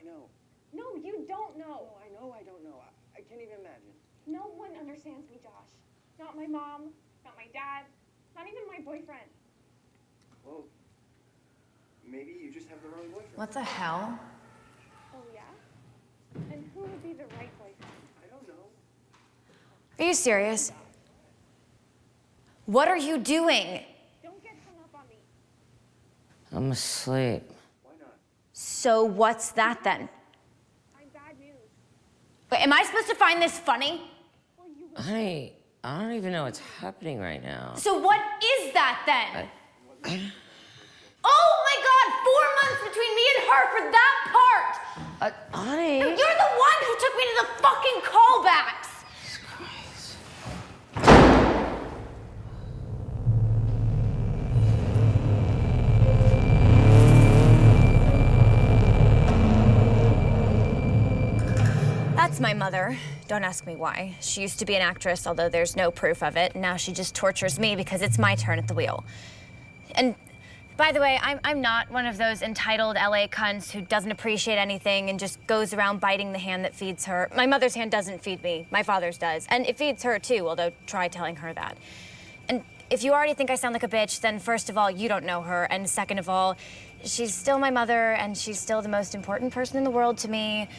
I know. No, you don't know. No, I know I don't know. I, I can't even imagine. No one understands me, Josh. Not my mom, not my dad, not even my boyfriend. Well, maybe you just have the wrong boyfriend. What the hell? Oh, yeah? And who would be the right boyfriend? I don't know. Are you serious? What are you doing? Don't get hung up on me. I'm asleep. Why not? So, what's that then? I'm bad news. Wait, am I supposed to find this funny? Honey, I don't even know what's happening right now. So, what is that then? Oh my god, four months between me and her for that part! Uh, honey. You're the one who took me to the fucking callbacks! My mother. Don't ask me why. She used to be an actress, although there's no proof of it. Now she just tortures me because it's my turn at the wheel. And by the way, I'm, I'm not one of those entitled LA cunts who doesn't appreciate anything and just goes around biting the hand that feeds her. My mother's hand doesn't feed me, my father's does. And it feeds her too, although try telling her that. And if you already think I sound like a bitch, then first of all, you don't know her. And second of all, she's still my mother and she's still the most important person in the world to me.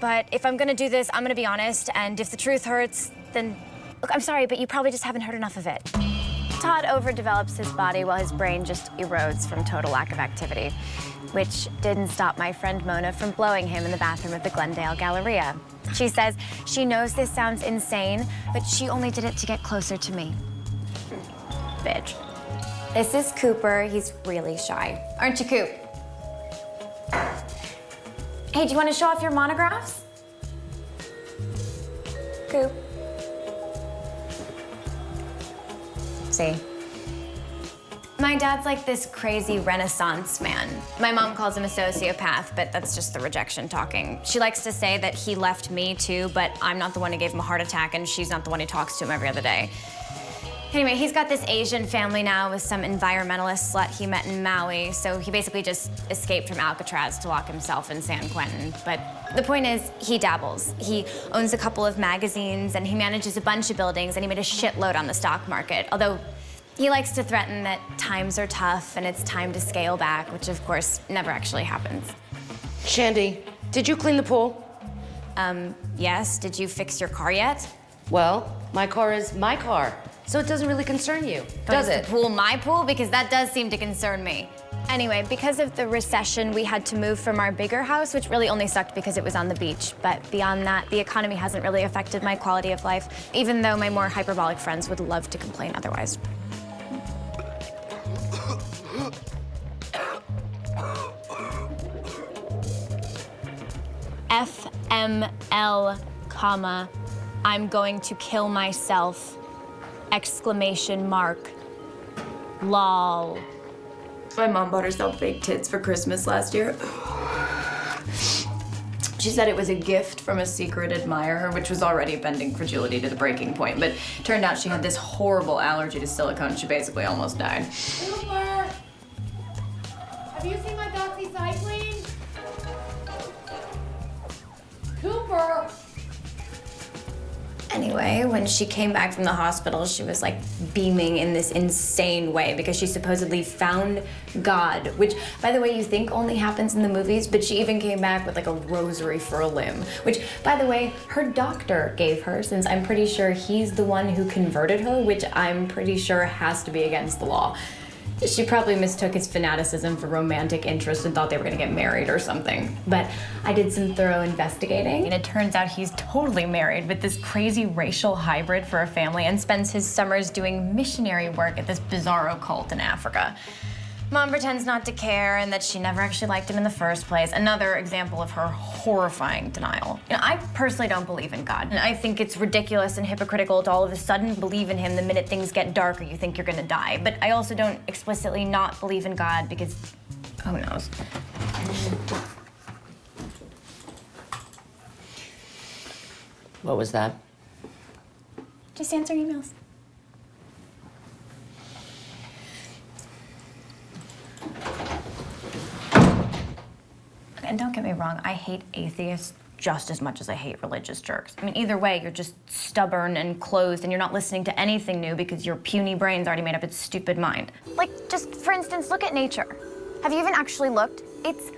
But if I'm gonna do this, I'm gonna be honest. And if the truth hurts, then look, I'm sorry, but you probably just haven't heard enough of it. Todd overdevelops his body while his brain just erodes from total lack of activity, which didn't stop my friend Mona from blowing him in the bathroom of the Glendale Galleria. She says she knows this sounds insane, but she only did it to get closer to me. Bitch. This is Cooper. He's really shy. Aren't you, Coop? Hey, do you want to show off your monographs? Coop. See? My dad's like this crazy renaissance man. My mom calls him a sociopath, but that's just the rejection talking. She likes to say that he left me too, but I'm not the one who gave him a heart attack and she's not the one who talks to him every other day. Anyway, he's got this Asian family now with some environmentalist slut he met in Maui, so he basically just escaped from Alcatraz to lock himself in San Quentin. But the point is, he dabbles. He owns a couple of magazines and he manages a bunch of buildings and he made a shitload on the stock market. Although he likes to threaten that times are tough and it's time to scale back, which of course never actually happens. Shandy, did you clean the pool? Um, yes, did you fix your car yet? Well, my car is my car, so it doesn't really concern you, does it? Pool my pool? Because that does seem to concern me. Anyway, because of the recession, we had to move from our bigger house, which really only sucked because it was on the beach. But beyond that, the economy hasn't really affected my quality of life, even though my more hyperbolic friends would love to complain otherwise. FML, comma, I'm going to kill myself, exclamation mark, lol. My mom bought herself fake tits for Christmas last year. She said it was a gift from a secret admirer, which was already bending fragility to the breaking point. But turned out she had this horrible allergy to silicone. She basically almost died. Cooper! Have you seen my doxycycline? Cooper! Anyway, when she came back from the hospital, she was like beaming in this insane way because she supposedly found God, which, by the way, you think only happens in the movies, but she even came back with like a rosary for a limb, which, by the way, her doctor gave her since I'm pretty sure he's the one who converted her, which I'm pretty sure has to be against the law. She probably mistook his fanaticism for romantic interest and thought they were gonna get married or something. But I did some thorough investigating, and it turns out he's totally married with this crazy racial hybrid for a family and spends his summers doing missionary work at this bizarro cult in Africa. Mom pretends not to care and that she never actually liked him in the first place. Another example of her horrifying denial. You know, I personally don't believe in God. And I think it's ridiculous and hypocritical to all of a sudden believe in him the minute things get dark or you think you're gonna die. But I also don't explicitly not believe in God because who knows? What was that? Just answer emails. And don't get me wrong, I hate atheists just as much as I hate religious jerks. I mean, either way, you're just stubborn and closed, and you're not listening to anything new because your puny brain's already made up its stupid mind. Like, just for instance, look at nature. Have you even actually looked? It's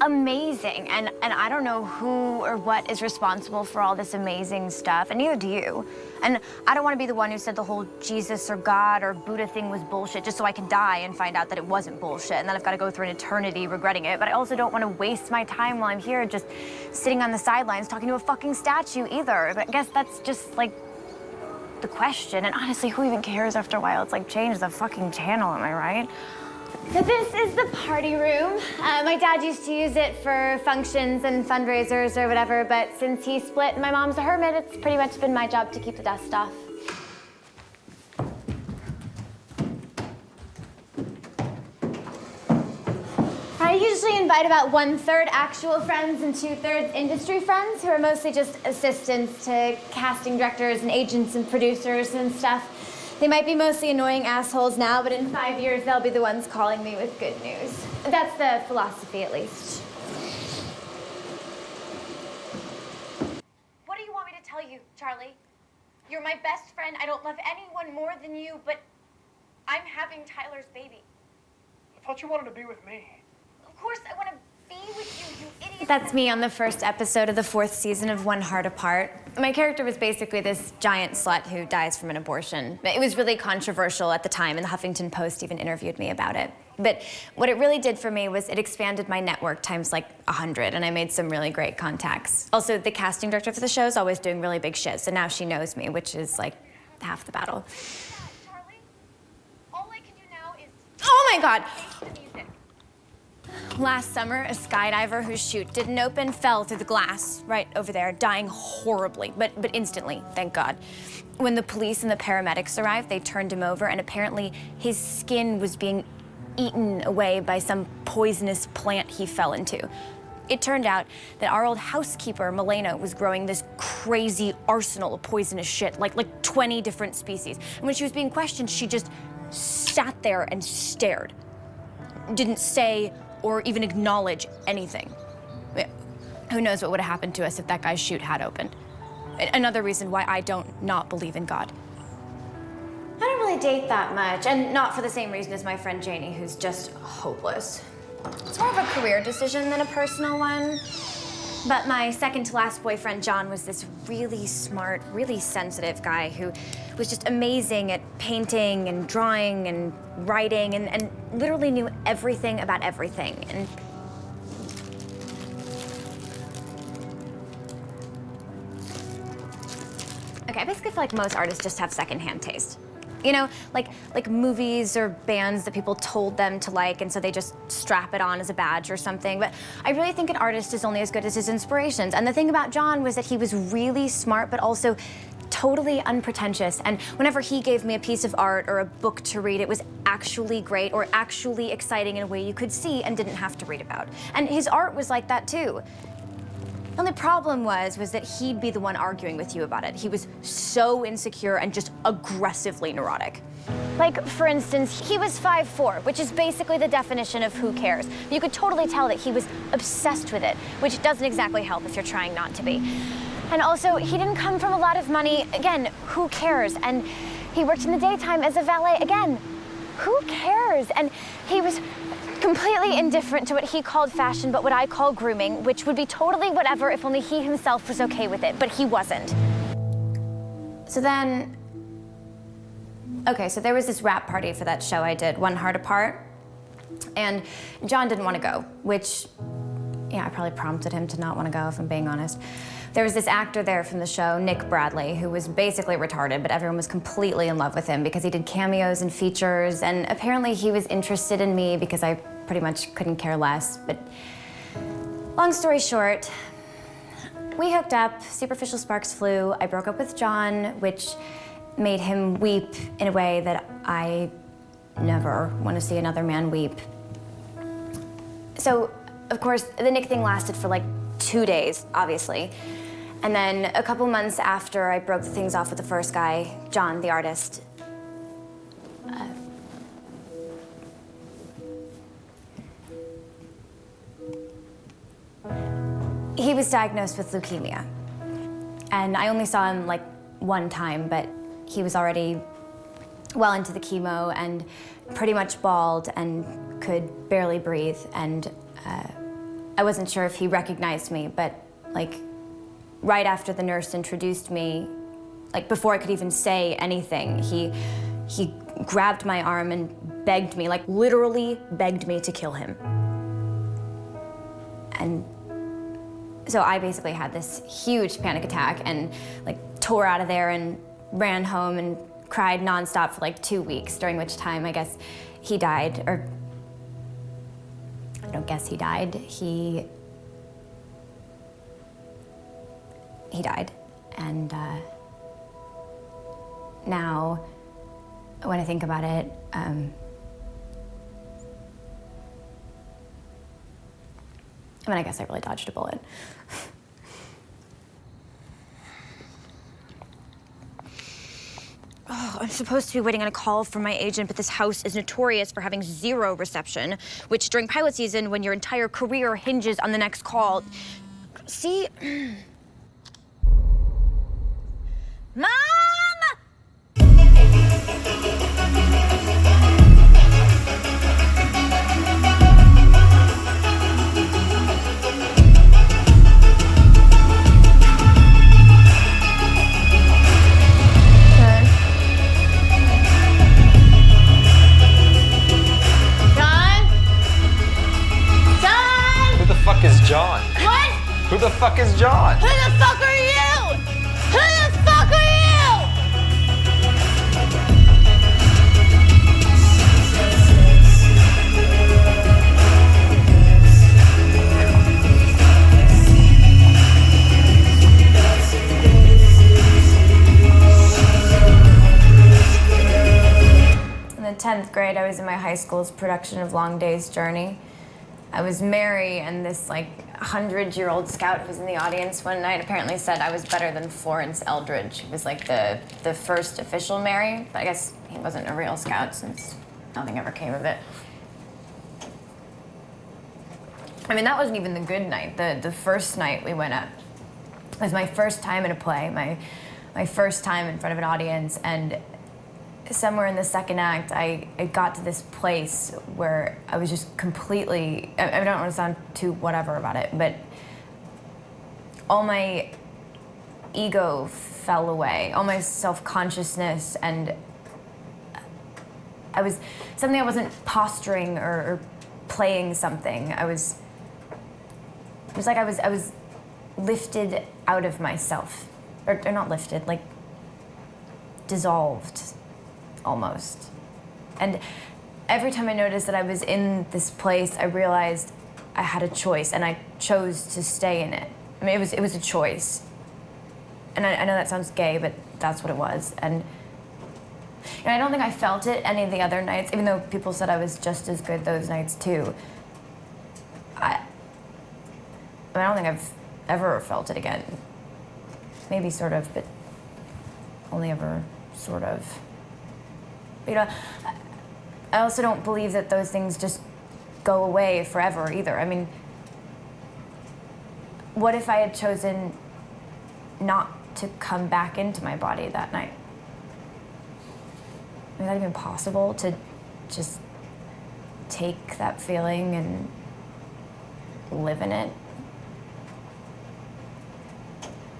amazing, and and I don't know who or what is responsible for all this amazing stuff, and neither do you. And I don't want to be the one who said the whole Jesus or God or Buddha thing was bullshit just so I can die and find out that it wasn't bullshit, and then I've got to go through an eternity regretting it. But I also don't want to waste my time while I'm here just sitting on the sidelines talking to a fucking statue either. But I guess that's just like the question. And honestly, who even cares after a while? It's like change the fucking channel, am I right? So this is the party room. Uh, my dad used to use it for functions and fundraisers or whatever, but since he split and my mom's a hermit, it's pretty much been my job to keep the dust off. I usually invite about one third actual friends and two thirds industry friends who are mostly just assistants to casting directors and agents and producers and stuff. They might be mostly annoying assholes now, but in five years they'll be the ones calling me with good news. That's the philosophy, at least. What do you want me to tell you, Charlie? You're my best friend. I don't love anyone more than you, but I'm having Tyler's baby. I thought you wanted to be with me. Of course, I want to be with you, you idiot. That's me on the first episode of the fourth season of One Heart Apart. My character was basically this giant slut who dies from an abortion. It was really controversial at the time, and the Huffington Post even interviewed me about it. But what it really did for me was it expanded my network times like 100, and I made some really great contacts. Also, the casting director for the show is always doing really big shit, so now she knows me, which is like half the battle. Charlie, all I can do now is Oh my god! Last summer, a skydiver whose chute didn't open fell through the glass right over there, dying horribly, but, but instantly, thank God. When the police and the paramedics arrived, they turned him over, and apparently his skin was being eaten away by some poisonous plant he fell into. It turned out that our old housekeeper, Milena, was growing this crazy arsenal of poisonous shit, like, like 20 different species. And when she was being questioned, she just sat there and stared didn't say or even acknowledge anything. Who knows what would have happened to us if that guy's chute had opened? Another reason why I don't not believe in God. I don't really date that much, and not for the same reason as my friend Janie, who's just hopeless. It's more of a career decision than a personal one. But my second to last boyfriend, John, was this really smart, really sensitive guy who was just amazing at painting and drawing and writing and, and literally knew everything about everything. And Okay, I basically feel like most artists just have secondhand taste. You know, like like movies or bands that people told them to like, and so they just strap it on as a badge or something. But I really think an artist is only as good as his inspirations. And the thing about John was that he was really smart, but also totally unpretentious. And whenever he gave me a piece of art or a book to read, it was actually great or actually exciting in a way you could see and didn't have to read about. And his art was like that too. The only problem was was that he'd be the one arguing with you about it. He was so insecure and just aggressively neurotic. Like, for instance, he was 5'4, which is basically the definition of who cares. You could totally tell that he was obsessed with it, which doesn't exactly help if you're trying not to be. And also, he didn't come from a lot of money. Again, who cares? And he worked in the daytime as a valet. Again, who cares? And he was completely indifferent to what he called fashion, but what I call grooming, which would be totally whatever if only he himself was okay with it, but he wasn't. So then, okay, so there was this rap party for that show I did, One Heart Apart, and John didn't want to go, which, yeah, I probably prompted him to not want to go, if I'm being honest. There was this actor there from the show, Nick Bradley, who was basically retarded, but everyone was completely in love with him because he did cameos and features, and apparently he was interested in me because I pretty much couldn't care less. But long story short, we hooked up, superficial sparks flew. I broke up with John, which made him weep in a way that I never want to see another man weep. So, of course, the Nick thing lasted for like two days, obviously. And then a couple months after I broke the things off with the first guy, John, the artist, uh, was diagnosed with leukemia. And I only saw him like one time, but he was already well into the chemo and pretty much bald and could barely breathe. And uh, I wasn't sure if he recognized me, but like right after the nurse introduced me, like before I could even say anything, he he grabbed my arm and begged me, like literally begged me to kill him. And so I basically had this huge panic attack and like tore out of there and ran home and cried nonstop for like two weeks, during which time I guess he died, or I don't guess he died. He he died, and uh, now when I think about it. Um, I mean, I guess I really dodged a bullet. I'm supposed to be waiting on a call from my agent, but this house is notorious for having zero reception, which during pilot season, when your entire career hinges on the next call. See? Fuck is John? Who the fuck are you? Who the fuck are you? In the 10th grade, I was in my high school's production of Long Day's Journey. I was Mary, and this like 100 year old scout who was in the audience one night apparently said I was better than Florence Eldridge, who was like the, the first official Mary. But I guess he wasn't a real scout since nothing ever came of it. I mean, that wasn't even the good night. The, the first night we went up it was my first time in a play, my, my first time in front of an audience, and somewhere in the second act, I, I got to this place where I was just completely, I, I don't want to sound too whatever about it, but all my ego fell away, all my self consciousness, and I was something I wasn't posturing or, or playing something. I was, it was like I was, I was lifted out of myself, or, or not lifted, like dissolved almost. And every time I noticed that I was in this place, I realized I had a choice, and I chose to stay in it. I mean, it was it was a choice. And I, I know that sounds gay, but that's what it was. And I don't think I felt it any of the other nights, even though people said I was just as good those nights too. I, I, mean, I don't think I've ever felt it again. Maybe sort of, but only ever sort of. You know, I also don't believe that those things just go away forever either. I mean, what if I had chosen not to come back into my body that night? Is that even possible to just take that feeling and live in it?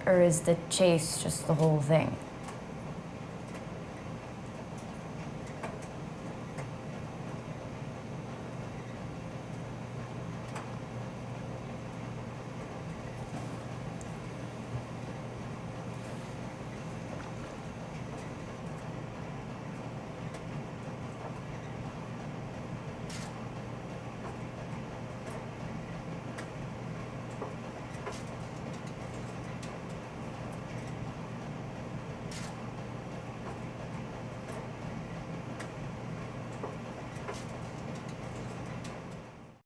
Or is the chase just the whole thing?